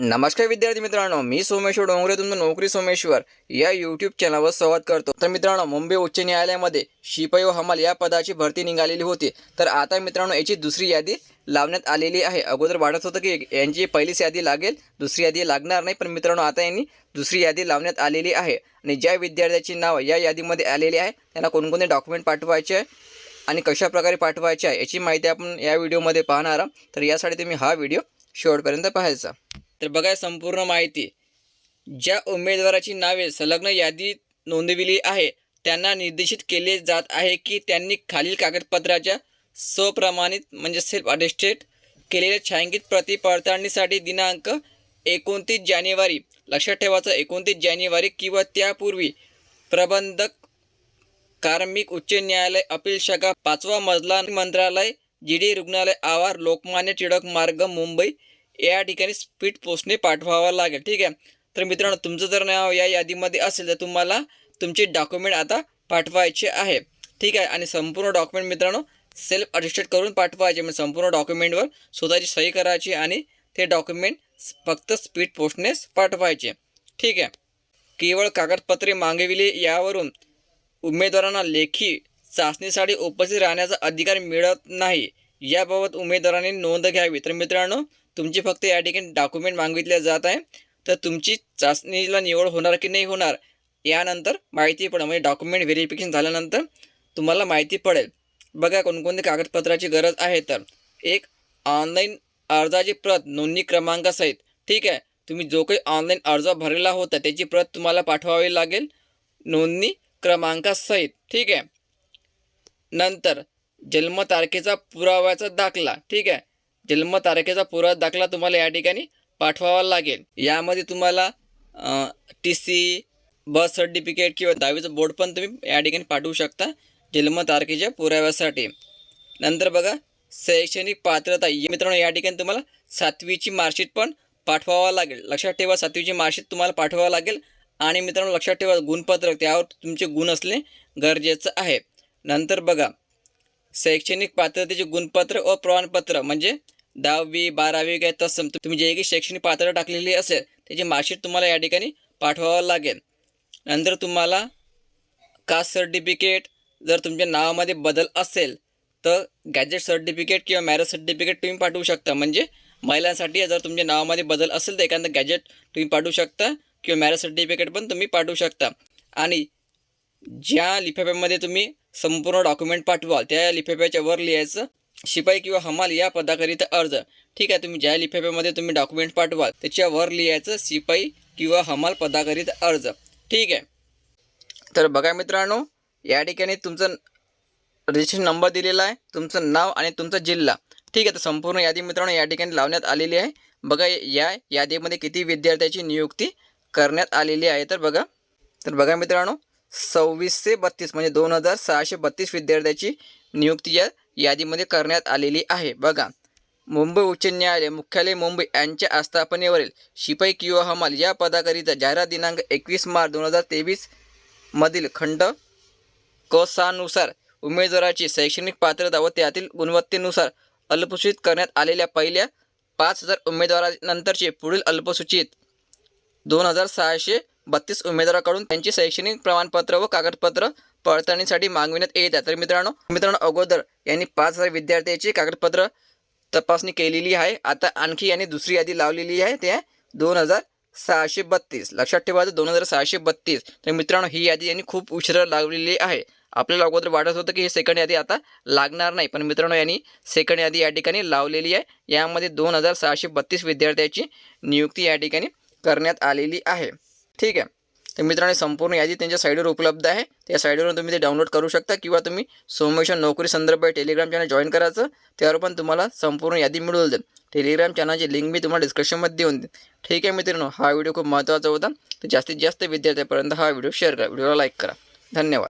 नमस्कार विद्यार्थी मित्रांनो मी सोमेश्वर डोंगरे तुमचं नोकरी सोमेश्वर या यूट्यूब चॅनलवर संवाद करतो. तर मित्रांनो मुंबई उच्च न्यायालयामध्ये शिपाई व हमाल या पदाची भरती निघालेली होती. तर आता मित्रांनो याची दुसरी यादी लावण्यात आलेली आहे. अगोदर वाटत होतं की यांची पहिलीच यादी लागेल दुसरी यादी लागणार नाही पण मित्रांनो आता यांनी दुसरी यादी लावण्यात आलेली आहे. आणि ज्या विद्यार्थ्याची नावं या यादीमध्ये आलेली आहे त्यांना कोणकोणते डॉक्युमेंट पाठवायचे आहे आणि कशा प्रकारे पाठवायचे आहे याची माहिती आपण या व्हिडिओमध्ये पाहणार आहोत. तर यासाठी तुम्ही हा व्हिडिओ शेवटपर्यंत पाहायचा. तर बघा संपूर्ण माहिती. ज्या उमेदवाराची नावे संलग्न यादीत नोंदविली आहे त्यांना निर्देशित केले जात आहे की त्यांनी खालील कागदपत्राच्या स्वप्रमाणित म्हणजे सेल्फ अटेस्टेड केलेल्या छायांकित प्रति पडताळणीसाठी दिनांक एकोणतीस जानेवारी लक्षात ठेवायचं एकोणतीस जानेवारी किंवा त्यापूर्वी प्रबंधक कार्मिक उच्च न्यायालय अपील शाखा पाचवा मजला मंत्रालय जी डी रुग्णालय आवार लोकमान्य टिळक मार्ग मुंबई या ठिकाणी स्पीड पोस्टने पाठवावा लागेल. ठीक आहे? तर मित्रांनो तुमचं जर नाव या यादीमध्ये असेल तर तुम्हाला तुमचे डॉक्युमेंट आता पाठवायचे आहे. ठीक आहे? आणि संपूर्ण डॉक्युमेंट मित्रांनो सेल्फ अटेस्टेड करून पाठवायचे. म्हणजे संपूर्ण डॉक्युमेंटवर स्वतःची सही करायची आणि ते डॉक्युमेंट फक्त स्पीड पोस्टनेच पाठवायचे. ठीक आहे? केवळ कागदपत्रे मागविले यावरून उमेदवारांना लेखी चाचणीसाठी उपस्थित राहण्याचा अधिकार मिळत नाही. याबाबत उमेदवारांनी नोंद घ्यावी. तर मित्रांनो तुमची फक्त या ठिकाणी डॉक्युमेंट मागितल्या जात आहे. तर तुमची चाचणीला निवड होणार की नाही होणार यानंतर माहिती पडेल. म्हणजे डॉक्युमेंट व्हेरिफिकेशन झाल्यानंतर तुम्हाला माहिती पडेल. बघा कोणकोणत्या कागदपत्राची गरज आहे तर. एक ऑनलाईन अर्जाची प्रत नोंदणी क्रमांकासहित. ठीक आहे. तुम्ही जो काही ऑनलाईन अर्ज भरलेला होता त्याची प्रत तुम्हाला पाठवावी लागेल. नोंदणी क्रमांकासहित. ठीक आहे. नंतर जन्मतारखेचा पुराव्याचा दाखला. ठीक आहे. जन्मतारखेचा पुरावा दाखला तुम्हाला या ठिकाणी पाठवावा लागेल. यामध्ये तुम्हाला टी सी बर्थ सर्टिफिकेट किंवा दहावीचं बोर्ड पण तुम्ही या ठिकाणी पाठवू शकता जन्मतारखेच्या पुराव्यासाठी. नंतर बघा शैक्षणिक पात्रता मित्रांनो या ठिकाणी तुम्हाला सातवीची मार्कशीट पण पाठवावा लागेल. लक्षात ठेवा सातवीची मार्कशीट तुम्हाला पाठवावं लागेल. आणि मित्रांनो लक्षात ठेवा गुणपत्रक त्यावर तुमचे गुण असणे गरजेचं आहे. नंतर बघा शैक्षणिक पात्रतेचे गुणपत्र व प्रमाणपत्र म्हणजे दहावी बारावी काय तसं तुम्ही जे काही शैक्षणिक पात्र टाकलेली असेल त्याची मार्कशीट तुम्हाला या ठिकाणी पाठवावं लागेल. नंतर तुम्हाला कास्ट सर्टिफिकेट जर तुमच्या नावामध्ये बदल असेल तर गॅजेट सर्टिफिकेट किंवा मॅरेज सर्टिफिकेट तुम्ही पाठवू शकता. म्हणजे महिलांसाठी जर तुमच्या नावामध्ये बदल असेल तर एखादं गॅजेट तुम्ही पाठवू शकता किंवा मॅरेज सर्टिफिकेट पण तुम्ही पाठवू शकता. आणि ज्या लिफाफ्यामध्ये तुम्ही संपूर्ण डॉक्युमेंट पाठवाल त्या लिफाफ्याच्या वर लिहायचं शिपाई किंवा हमाल या पदाकरिता अर्ज. ठीक आहे तुम्ही ज्या लिफाफ्यामध्ये तुम्ही डॉक्युमेंट पाठवाल त्याच्यावर लिहायचं शिपाई किंवा हमाल पदाकरिता अर्ज. ठीक आहे. तर बघा मित्रांनो या ठिकाणी तुमचं रजिस्ट्रेशन नंबर दिलेला आहे तुमचं नाव आणि तुमचा जिल्हा. ठीक आहे तर संपूर्ण यादी मित्रांनो या ठिकाणी लावण्यात आलेली आहे. बघा या यादीमध्ये किती विद्यार्थ्याची नियुक्ती करण्यात आलेली आहे. तर बघा तर बघा मित्रांनो सव्वीसशे बत्तीस म्हणजे दोन हजार सहाशे बत्तीस विद्यार्थ्याची नियुक्ती या यादीमध्ये करण्यात आलेली आहे. बघा मुंबई उच्च न्यायालय मुख्यालय मुंबई यांच्या आस्थापनेवरील शिपाई किंवा हमाल या पदाकरिता जाहिरात दिनांक एकवीस मार्च दोन हजार तेवीस मधील खंड कसानुसार उमेदवाराची शैक्षणिक पात्रता व त्यातील गुणवत्तेनुसार अल्पसूचित करण्यात आलेल्या पहिल्या पाच हजार उमेदवारानंतरचे पुढील अल्पसूचित दोन हजार सहाशे बत्तीस उमेदवाराकडून त्यांची शैक्षणिक प्रमाणपत्र व कागदपत्र पडताळणीसाठी मागविण्यात येत आहे तर मित्रांनो मित्रांनो अगोदर यांनी पाच हजार विद्यार्थ्यांची कागदपत्र तपासणी केलेली आहे. आता आणखी यांनी दुसरी यादी लावलेली आहे. ते दोन हजार सहाशे बत्तीस. लक्षात ठेवायचं दोन हजार सहाशे बत्तीस. तर मित्रांनो ही यादी यांनी खूप उशिरा लावलेली आहे. आपल्याला अगोदर वाटत होतं की ही सेकंड यादी आता लागणार नाही. पण मित्रांनो यांनी सेकंड यादी या ठिकाणी लावलेली आहे. यामध्ये दोन हजार सहाशे बत्तीस विद्यार्थ्याची नियुक्ती या ठिकाणी करण्यात आलेली आहे. ठीक आहे. तर मित्रांनो संपूर्ण यादी त्यांच्या साईडवर उपलब्ध आहे. त्या साईडवरून तुम्ही ते डाउनलोड करू शकता किंवा तुम्ही सोमेशन नोकरी संदर्भात टेलिग्राम चॅनल जॉईन करायचं त्यावर पण तुम्हाला संपूर्ण यादी मिळवून जाईल. टेलिग्राम चॅनलची लिंक मी तुम्हाला डिस्क्रिप्शनमध्ये देऊन देईन. ठीक आहे मित्रांनो हा व्हिडिओ खूप महत्त्वाचा होता. तर जास्तीत जास्त विद्यार्थ्यापर्यंत हा व्हिडिओ शेअर करा. व्हिडिओला लाईक करा. धन्यवाद.